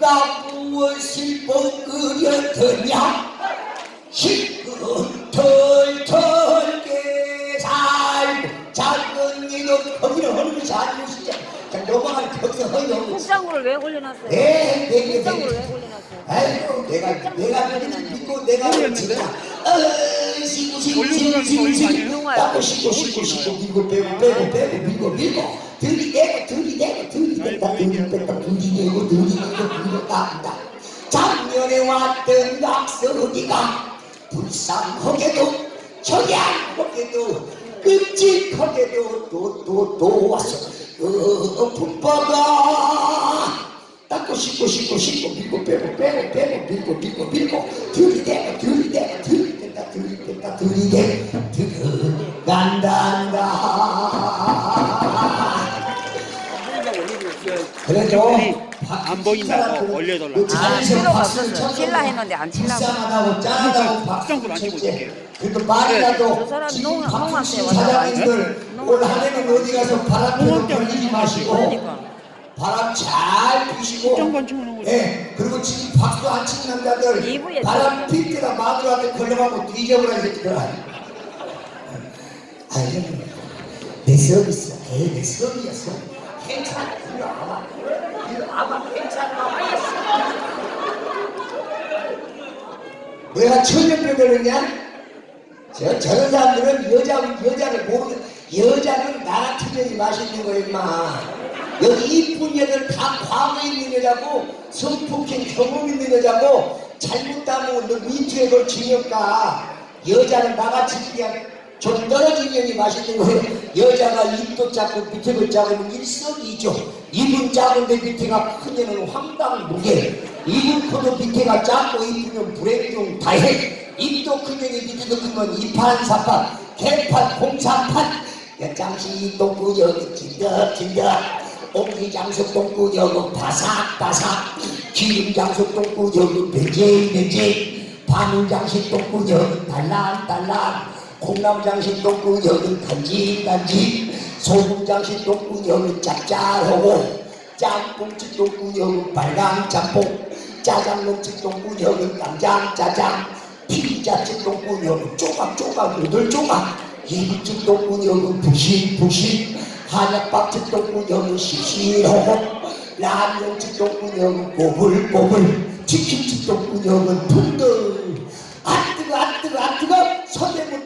나 무엇을 뻥그려드냐? 시끄털털 게 잘 작은 이도 거기는 하는 것이 진짜 자. 넘어가는 거기서 허용 국장으로 왜 올려놨어요? 네, 네, 네, 국장으로 네. 왜 올려놨어요? 아이고 내가 내가 믿고 내가 진짜 시고 나고 시고 시고 시고 밀고 빼고 빼고 빼고 밀고 밀고. 들이대고 들이대고 들이 댔다 들이댔다 들이대고 들이대고 들이댔다. 작년에 왔던 낙서기가 불쌍하게도 저양하게도 끔찍하게도 또또또 왔어. 어 북바가 닦고 씻고 씻고 씻고 밀고 빼고 빼고 빼고 밀고 밀고 밀고. 들이대고 들이대고 들이댄다 들이댄다 들이대 안 보인다고 올려달라고. 아, 필요가 없었어요. 칠라 했는데 안 칠라고. 불쌍하다고 안 치고 박수 있을게요. 그래도 말이라도 저 사람 지금 박수 때 사장님들 올 한해는 어디 가서 바람 펴도 걸리지 마시고 그러니까. 바람 잘 피시고. 예 그리고 지금 박수 안 치는 남자들 바람. 필 때가 마누라한테 걸려가고 뒤져버려 새끼들아 아니 내 서비스 에이 내 서비스였어 괜찮아 와봐 괜찮아 내가 천년병 걸렸냐? 저, 저런 사람들은 여자, 여자를 모르는, 여자는 나 같은 년이 맛있는 거, 임마. 여기 이쁜 여들 다 과거 있는 여자고, 성폭행 경험 있는 여자고, 잘못 따면 너 미투에 걸 징역가. 여자는 나같이 그냥 좀 떨어진 년이 맛있는 거예요. 여자가 입도 작고 밑에도 작으면 일석이조. 입은 작은데 밑에가 큰 년은 황당무계. 입은 커도 밑에가 작고 입으면 불행중 다해. 입도 큰 년이 밑에도 크면 이판 사판, 개판, 공사판. 여장시 똥구역 진덕진덕. 옹기장수 똥구역은 바삭 바삭. 기름장수 똥구역은 배제 배제. 바늘장식 똥구역은 달랑 달랑. 콩나물장식 똥구역은 간질간질. 소금장식 똥구역은 짭짤하고. 짬뽕집 똥구역은 빨강 짬뽕. 짜장면집 똥구역은 깜장 짜장. 피자집 똥구역은 조각조각 여덟 조각. 이집집 똥구역은 푹신푹신. 한약밥집 똥구역은 씩씩하고. 라면집 똥구역은 꼬불꼬불. 치킨집 똥구역은 둥둥.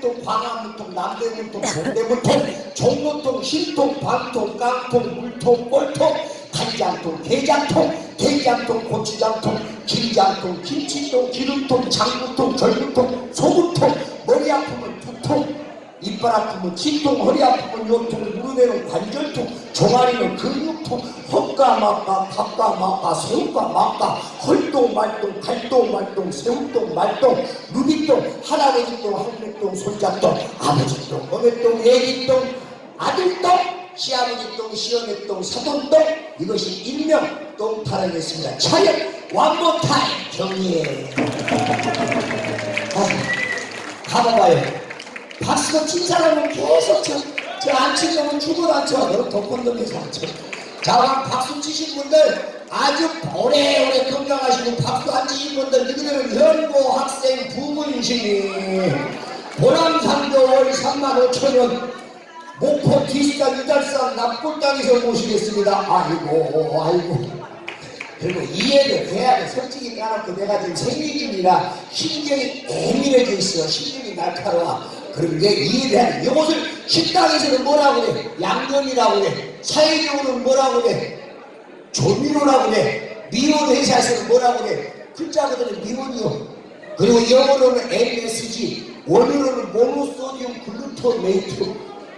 문통 광화문통 남대문통 동대문통 종로통 신통 방통 깡통 물통 꼴통 간장통 게장통 게장통 고추장통 김장통 김치통 기름통 장구통 절구통 소금통 머리 아프면 두통 이빨 아프면 치통 허리 아프면 요통 무릎에는 관절통 종아리는 근육통 헛가 막가 밥가 막가 새우가 막가 헐동 말동 갈동 말동 새우동 말동 루비동 할아버지동 할매동 손자동 아버지 동 어머니 동 애기 동 아들 동 시아버지 동 시어머니 동 사돈 동 이것이 일명 똥타락이었습니다. 차렷 완모 타임 경례 아, 가봐봐요. 박수가 친 사람은 계속 쳐. 저 안 치려면 죽어도 안 쳐. 너 덕분덕해서 안 쳐. 자, 박수 치신 분들 아주 오래오래 건강하시고 박수 안 치신 분들 누구들은 현고 학생 부문신이 보람상도 월 3만 5천 원 목포 디스탄 유달산 납골당에서 모시겠습니다. 아이고 아이고 그리고 이해를 해야 돼. 솔직히 까놓고 내가 지금 생리 중이라 신경이 예민해져 있어. 신경이 날카로워. 이해를 해야 돼. 이것을 식당에서는 뭐라고 그래? 양념이라고 그래. 사회적으로는 뭐라고 그래? 조미료라고 그래. 미원 회사에서는 뭐라고 그래? 글자 그대로 미원이요. 그리고 영어로는 MSG, 원어로는 모노소디움 글루토메이트,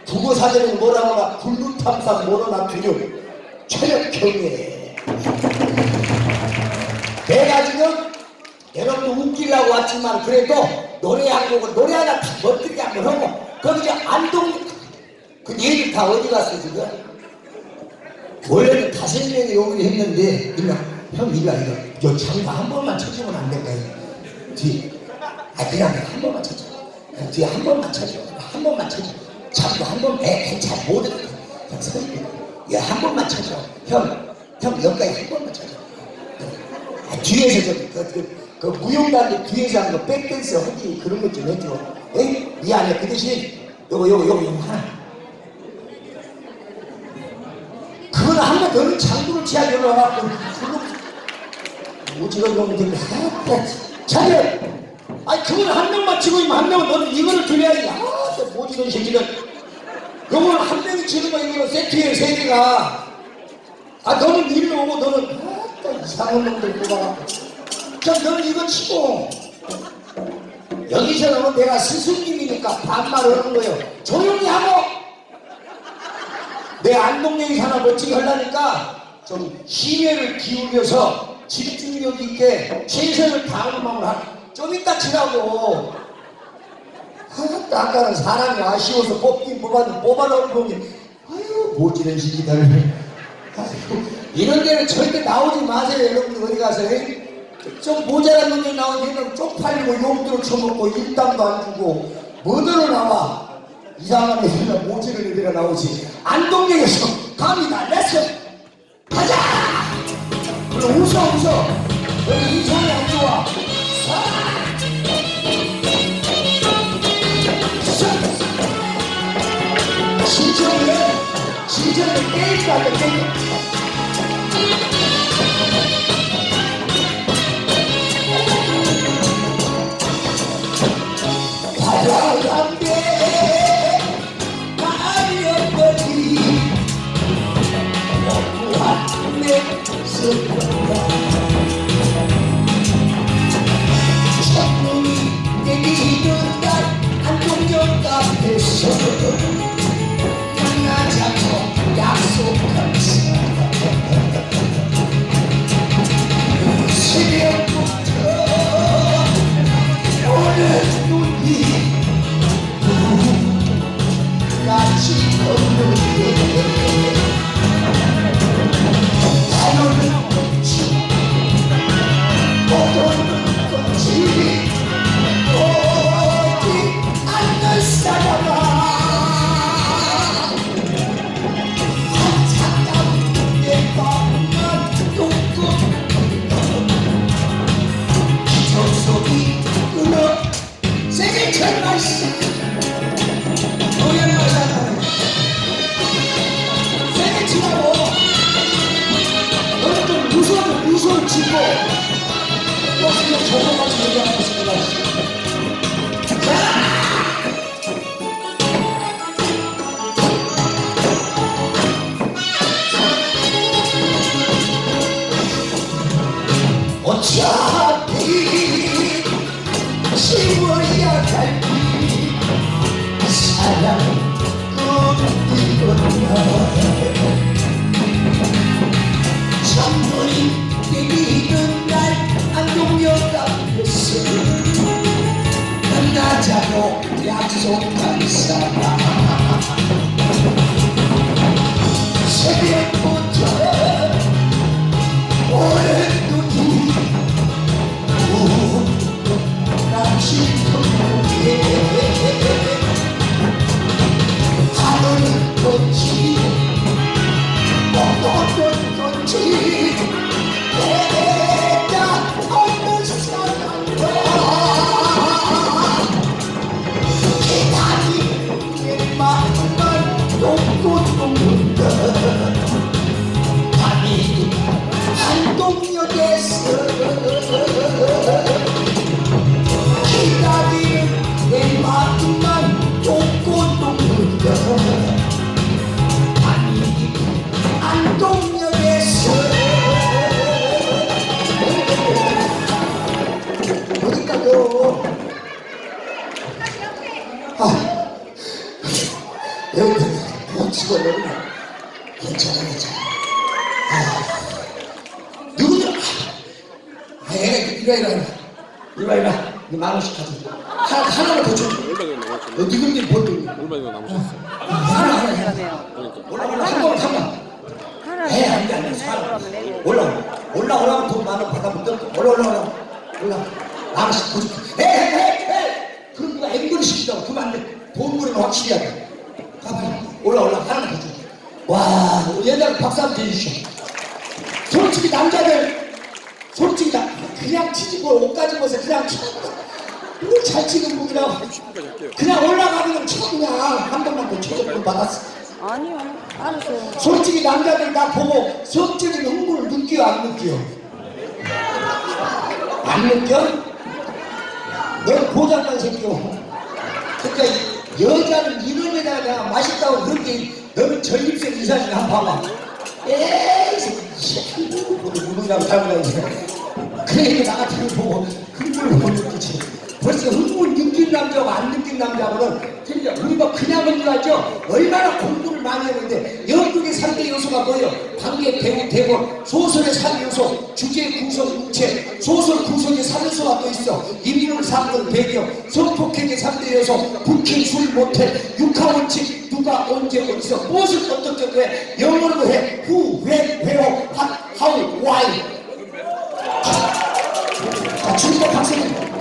국어 사전에는 뭐라고 하나? 글루탐산 모노나트륨. 체력 경례. 내가 지금 여러분도 웃기려고 왔지만 그래도 노래 한 곡을 노래 하나 다 멋들게 한번 하고 거기서 안동 그 얘들 다 어디 갔어 지금? 원래는 다섯 명이 오기로 했는데 이거 형 이거 이거 저 장가 한 번만 쳐주면 안 될까요? 뒤. 아 그냥 한 번만 쳐줘. 뒤에 한 번만 쳐줘. 한 번만 쳐줘. 장가 한 번. 에 괜찮아 모든 형 선생님. 야한 번만 쳐줘. 형. 형 여기까지 한 번만 쳐줘. 뒤에서 저기 그, 그, 그 무용단들 뒤에서 하는 거 백댄스 하기 그런 것 좀 해줘. 에이 미안해 그 대신 요거 요거 요거 요거 하나. 그거는 한번 너는 장구를 치야 열어갖고 그거 오지가 이러면 되게 자기 아니 그건 한 명만 치고 있으면 한 명은 너는 이거를 들여야지 아또 모지는 새끼들 요거는 한 명이 치는 거 이거는 세트에 세 개가. 아 너는 일로 오고 너는 아또 이상한 놈들 뽑아갖고 자 너는 이거 치고. 여기서는 내가 스승님이니까 반말을 하는 거예요. 조용히 하고. 내 안동역이 하나 멋지게 하려니까 좀 심혈을 기울여서 집중력 있게 최선을 다하는 마음으로 하- 좀 이따 치라고. 아, 아까는 사람이 아쉬워서 뽑긴 뽑았는데 뽑아놓은 놈이 아유 모지는 아이고 이런 데는 절대 나오지 마세요 여러분들 어디 가서. 에이? 좀 모자란 놈이 나오면 쪽팔리고 욕도 쳐먹고 일당도 안 주고 뭐들어 나와. 이상한 애들이나 모지는 애들이 나오지. 안동역에서 갑니다. 렛츠 가자! 그래 웃어 웃어. 여기 인상이 안 좋아. 진정해. 진정해. 게임 같다 게임 약 아 얘가 이리 와 이리 와 이리 와 이리 와 이거 만 원씩 가져 하나, 하나만 더 줘. 얼마나 남았어요? 너 니들이 벌금 얼마나 남으셨어요? 하나 하나 해 그러니까 올라 올라 한 번, 한 번. 하나 에, 안 돼, 안 돼. 사람. 올라, 올라, 올라, 돈 많은 받아면 또 올라, 올라, 올라. 올라. 나가시, 도둑. 에, 에, 에, 에. 그럼 누가 앵글을 시킨다고. 그러면 안 돼. 돈 벌이는 확실히 해야 돼. 가봐요. 올라, 올라. 하나만 더 줘. 와, 옛날 박수 한번 해주시오. 솔직히 남자들, 솔직히 나, 그냥 치지 뭘 옷까지 벗어 그냥 잘 치는 분이라 그냥 올라가면 쳐 그냥 한 번만 더 쳐줬으면 받았어. 아니요. 알았어요. 솔직히 남자들 나 보고 성적인 흥분을 느껴 안 느껴? 안 느껴? 넌 고장난 새끼요. 그러니까 여자는 이런 여자가 내가 맛있다고 그렇게 너는 전립선 이상이나 봐봐. 에이, 누구라고 잘못 이제. 그러니까 나 같은 거 보고 흥분을 못 느끼지. 벌써 흥분 느낀 남자하고 안 느낀 남자하고는 틀려. 우리가 그냥은 줄 알죠? 얼마나 공부를 많이 했는데 연극의 3대 요소가 뭐예요? 관계, 배우, 대본, 소설의 3 요소, 주제, 구성, 육체, 소설 구성의 3 요소가 또 있어. 인물, 사건, 배경, 성폭행의 3대 요소, 부킹, 술, 모텔, 육하원칙, 누가, 언제, 어디서, 무엇을 어떻게 왜, 영어로 해, who, when, where, what, how, why. 아, 지금도 각성이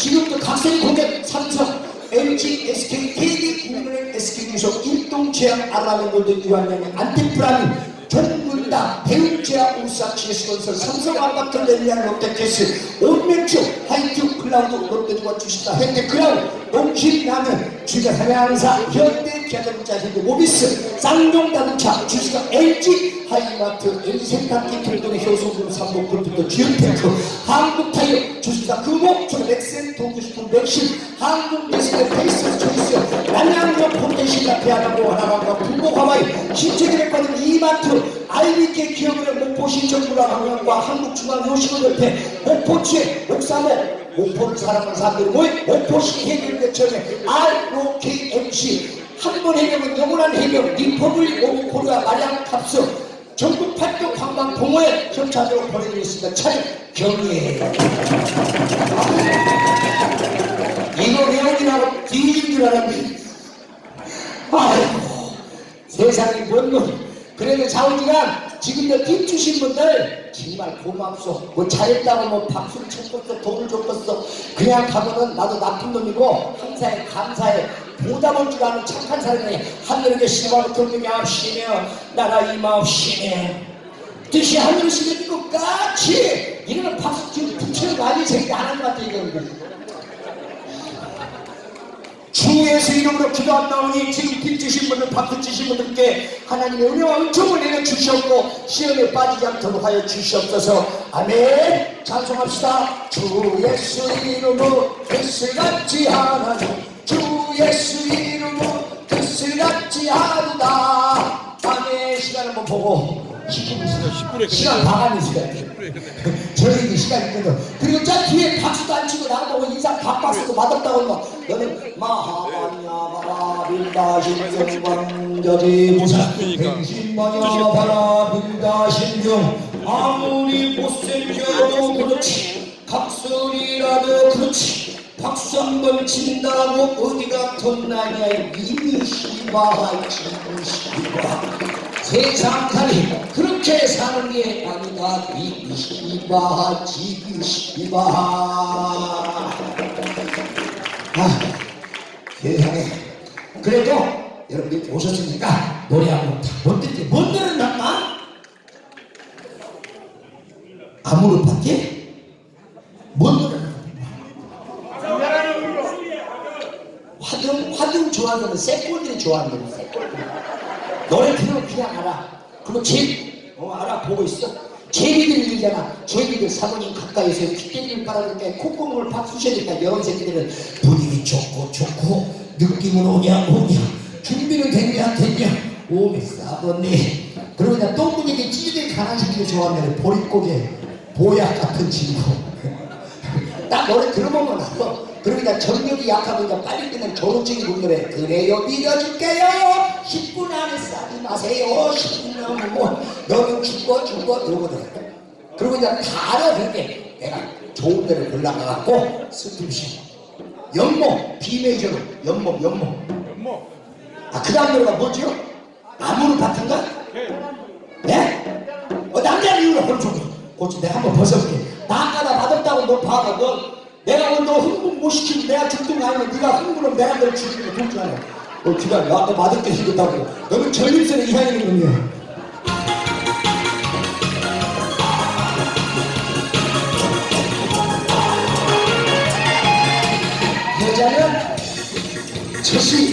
지금도 각성이 공개. 삼성 LG, SK, KD, 국민은행, SK주소, 일동제약, 아라노골드, 유한양의 안티프라민, 전문다, 배움제약, 울산, GS건설, 삼성, 아파트, 렐리안, 롯데캐스, 온면주, 하이큐, 클라우드, 롯데주가 주식다, 현대크라운, 농심라면, 주가 삼양사, 현대, 기아자동차, 현대, 모비스, 쌍용자동차, 주식가 LG, 하이마트, LG생산기, 필동의 효소금, 삼복, 컴퓨터, 지은테크, 한국타이어, 주식가 금호, 저 렉센, 동구식품, 맥심, 한국미스의 페이스, 초이스, 남양역, 폰텐시가, 대한항공, 하나방과 풍복, 하와이, 신체기획과는 이마트, 아이비케 기업은행, 목포 신청문화관광과 한국중앙요식원협회, 목포주의 목사모, 목포를 사랑하는 사람들이 모인 목포시 해결대청의 ROKMC 한 번 해결은 영원한 해결 리퍼블릭 오브 코리아 마량 탑승 전국 팔도 관광 동호회 협찬으로 보내드리겠습니다. 차례 경례 이거 외우기라고 뒤진 줄 알았는데 아이고 세상이 뭔 놈. 그래도 좌우지간 지금도 팁 주신 분들 정말 고맙소. 뭐 잘했다고 뭐 박수를 쳤겠어 돈을 줬겠어. 그냥 가면은 나도 나쁜 놈이고 항사에 감사해. 보답을 줄 아는 착한 사람이 하늘에 계시는 바로 그렇게 앞시며 나라 이마옵시네. 뜻이 하늘에 시는 것 같이 이거는 박수 지금 붙이는 거 아니지? 새끼 하나님 같아 이거는. 주 예수 이름으로 기도 안 나오니 지금 빚 주신 분들 박수 주신 분들께 하나님의 은혜와 은총을 내려 주시옵고 시험에 빠지지 않도록 하여 주시옵소서. 아멘. 찬송합시다. 주 예수 이름으로 뜻을 갖지 하나니 주 예수 이름으로 뜻을 갖지 하루다. 아멘 시간 한번 보고. 10분 시간. 반하는 시간 저희도 시간 있거든. 그리고 저 뒤에 박수도 안 치고 나보고 인사 밥박수도 맛없다고 막 너는 마하마냐 바라 빌다 신경 저지 무사 행신마냐 바라 빌다 신경 아무리 못생겨도 그렇지. 각설이라도 그렇지. 박수 한 번 친다고 어디가 덧나냐 이미 시바 지미 시바 세상 살이 그렇게 사는 게 아니다. 비시바 지기시바. 아 세상에. 그래도 여러분들이 오셨으니까? 노래 한번 다못 듣지. 못 들었나마 아무렇밖에 못 들었나 화등 화등 좋아하는 건 새꼴들이 좋아하는 거야 노래 그냥 알아. 그리고 제, 어, 알아, 보고 있어. 제비들 일잖아. 제비들 사모님 가까이서 핏대를 빨아줄 콧구멍을 팍 쑤셔니까 여러 새끼들은 분위기 좋고 좋고 느낌은 오냐 오냐 준비는 됐냐 됐냐 오메 싸버니 그러고 그냥 똥구멍에 찌질이 가난 새끼를 좋아하면 보릿고개 보약 같은 친구 딱 노래 들어보면 알아. 그러니까 정력이 약하니까 빨리 끝낸 조롱증이 부르래 그래요? 믿어줄게요. 10분 안에 싸지 마세요. 10분 넘으면 뭐 너는 죽어 죽어 이러거든. 그리고 이제 다 알아 그렇게. 내가 좋은 데를 골라가갖고 스팀시 연모 비메이저로. 연모 연모. 아그 다음 노래가 뭐죠? 나무를 밭인가? 네? 어, 남자는 이유로 홀쭉이 고치 내가 한번 벗어볼게. 나 아까 나 맛없다고 너 봐봐 너 내가 너 흥분 못 시키고 내가 죽든가하면 네가 흥분하면 내가 널 죽이는 동주하네 어, 너 기다려 나한테 맞을게 죽겠다고. 너는 전립선에 이상이는 놈이야. 여자는 자신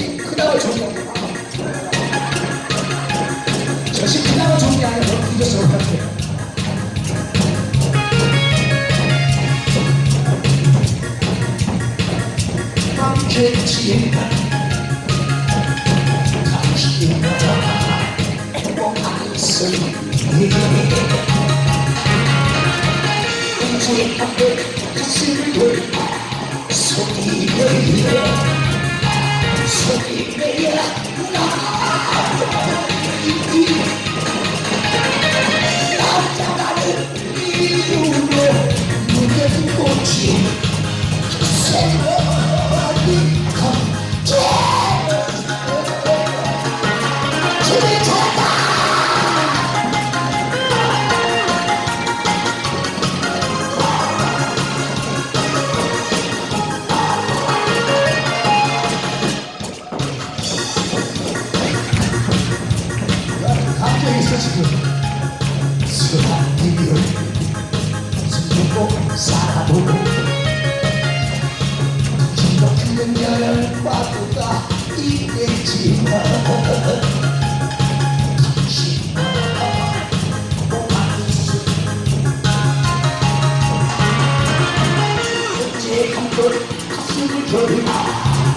한번 가슴을 겨루나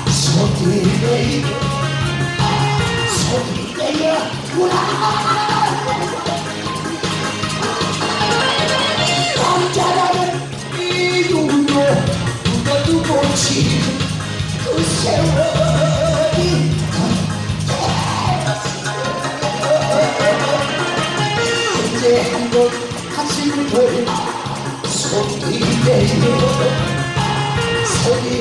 소리 내려 소리 내려 남자라는 이유로 누가 누구지 그 세월이 언제 한번 가슴을 소리 내려 소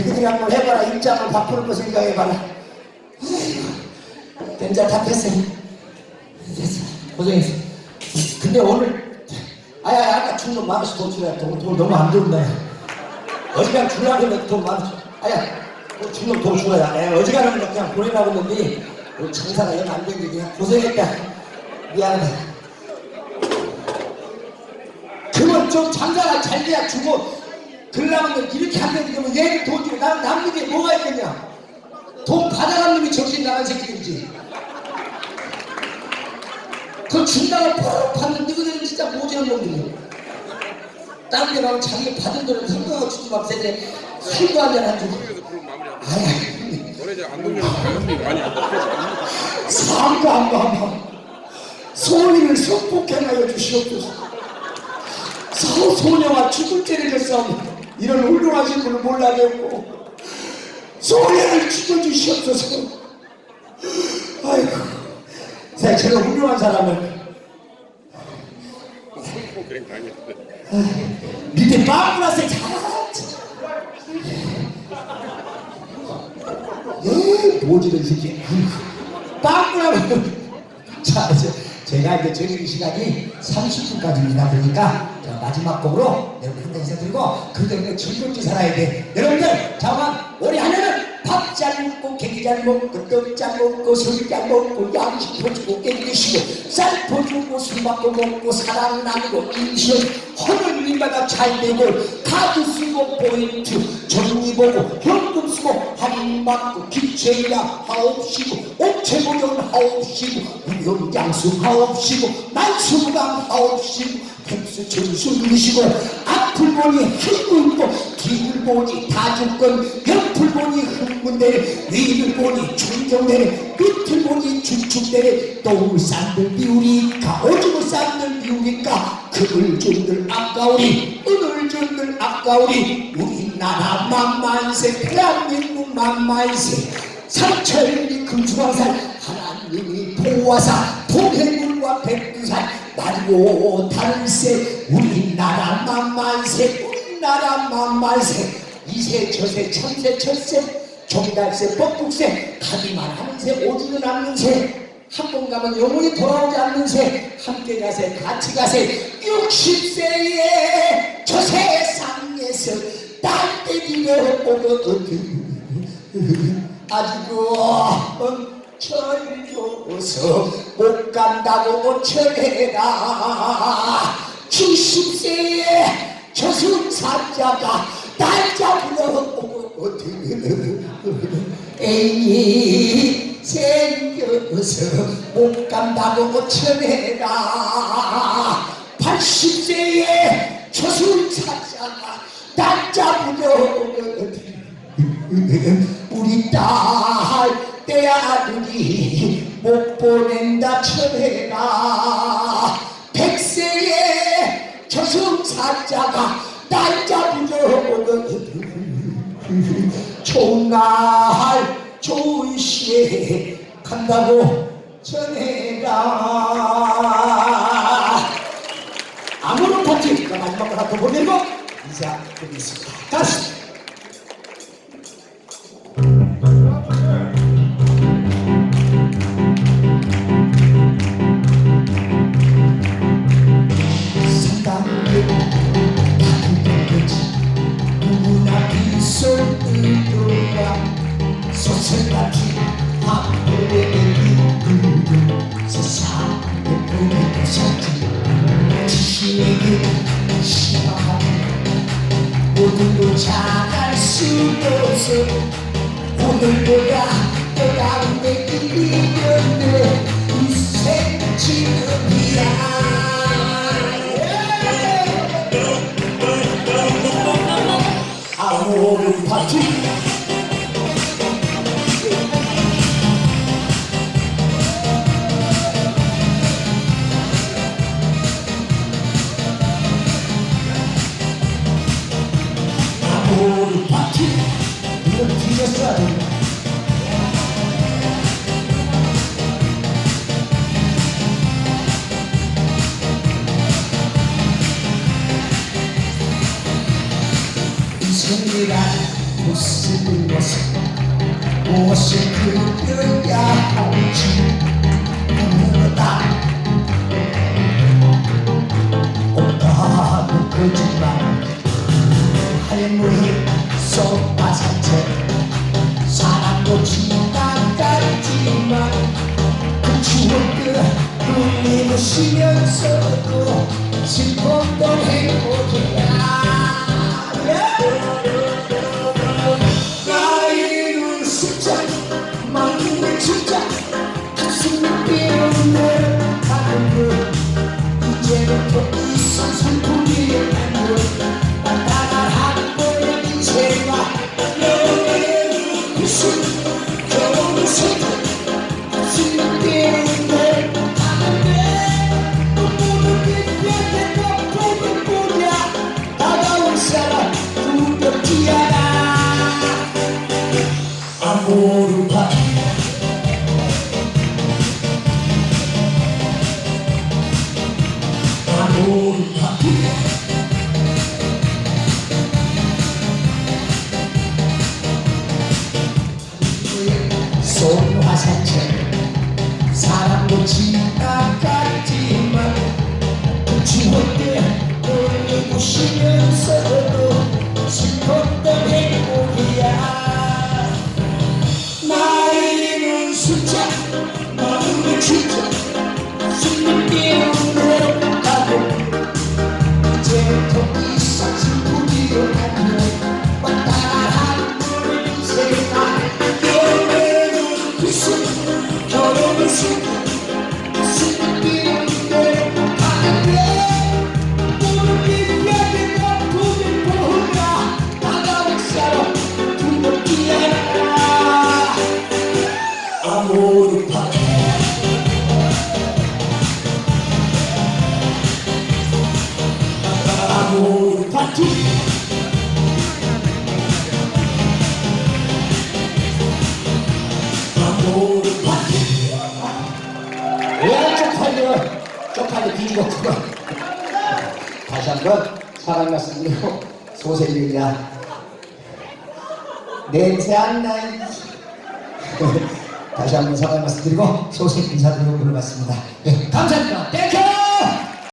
너희들이 한번 해봐라. 입장을 바꾸는 거 생각해봐라. 된자 다 됐어 고생했어 근데 오늘 아야 아까 충동 만원씩 돈 주라 돈, 돈 너무 안 들었네 어지간 주려고 했는데 돈 만원씩 아야 그 충동 돈 주라 야. 어지간하면 그냥 보내라고 했는데 오늘 장사가 영안 된게 그냥 고생했다. 미안하다 그건 좀 장사가 잘 돼야 주고 그러려면 이렇게 안 되는 거면 얘를 돈 주고 남, 남는 게 뭐가 있겠냐? 돈 받아간 놈이 정신 나간 새끼들이지. 그 준다고 푹 받는 너희들은 진짜 모지는 놈들이야. 다른 데 가면 자기 받은 돈을 흠거 주지 막 세제 술도 한잔 안 주고. 아야 너네 안 돌리는 가격이 많이 안 바뀌어서 삼가 한번 소리를 성폭행하여 주시옵소서. 서 소녀가 죽을 죄를 졌사오니 이런 훌륭하신 분을 몰라겠고 소녀를 죽여주시옵소서. 아이고 자, 저런 훌륭한 사람을. 밑에 빵꾸나서 잘하지. 에 모지는 새끼. 빵꾸나면 자 이제 제가 이제 저녁 시간이 30분까지입니다. 그러니까 자, 마지막 곡으로 여러분 한잔 인사드리고 이제 즐겁게 살아야 돼. 여러분들 잠깐 우리 하늘은 밥 잘 먹고 고기 잘 먹고 떡 잘 먹고 술 잘 먹고 양식 퍼주고 깨기 드시고 쌀 퍼주고 술 받고 먹고 사랑 나누고 임신 하늘님마다 잘 되고 카드 쓰고 포인트 정리 보고 현금 쓰고 할인 받고 기체야 하옵시고 옥체 보존 하옵시고 무용 양수 하옵시고 만수무강 하옵시고 백수 천수 누리시고 앞을 보니 흥분고 뒤를 보니 다죽건 옆을 보니 흥분되네 위를 보니 충정되네 끝을 보니 축축되네 똥을 싼들 비우니까 오줌을 싼들 비우니까 그을 준들 아까우리 은을 준들 아까우리 우리나라 만만세 대한민국 만만세. 삼천리 금수강산 하나님이 보아사 동해물과 백두산 날고 달세 우리나라 만만세 우리나라 만만세. 이세 저세 천세 첫세 종달새 뻑국새 가기만 하는 새 오지는 않는 새한 번 가면 영원히 돌아오지 않는 새 함께 가세 같이 가세. 60세에 저 세상에서 딸때기를 오거든 아 직은 철줘서 못 간다고 철해라. 70세에 저승사자가 날 잡으러 오거든 애인이 생겨서 못 간다고 철해라. 80세에 저승사자가 날 잡으러 오거든 우리 딸 내 아들이 못 보낸다 쳐내라 백세에 저승사자가 날 잡으러 오거든. 좋은 날 좋은 시에 간다고 전해라 아무런 파티 마지막으로 한번 보내고 인사드리겠습니다. 다시 부시면서 아